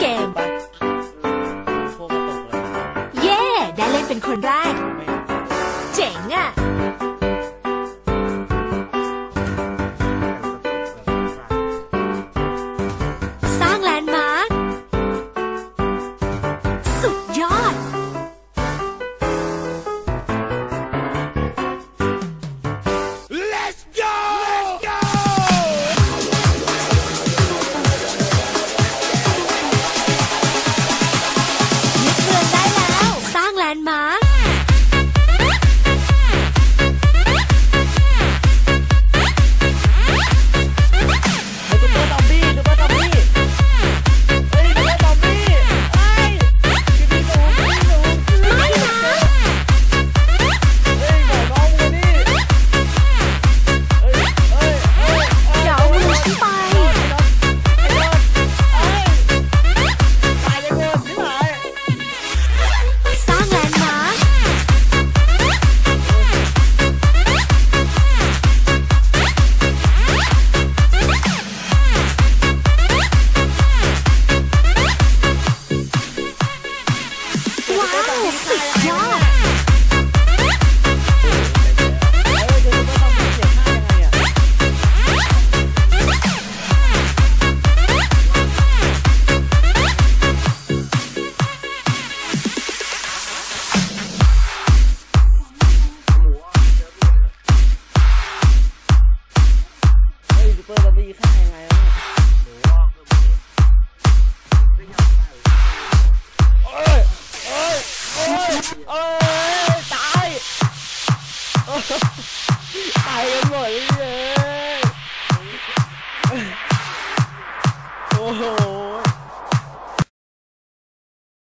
เกม เย่ ได้เล่นเป็นคนแรก เปอร์เราไปฆ่ายังไงวะเอ้ยเอ้ยเอ้ยเอ้ยตายตายกันหมดเลยโอ้โห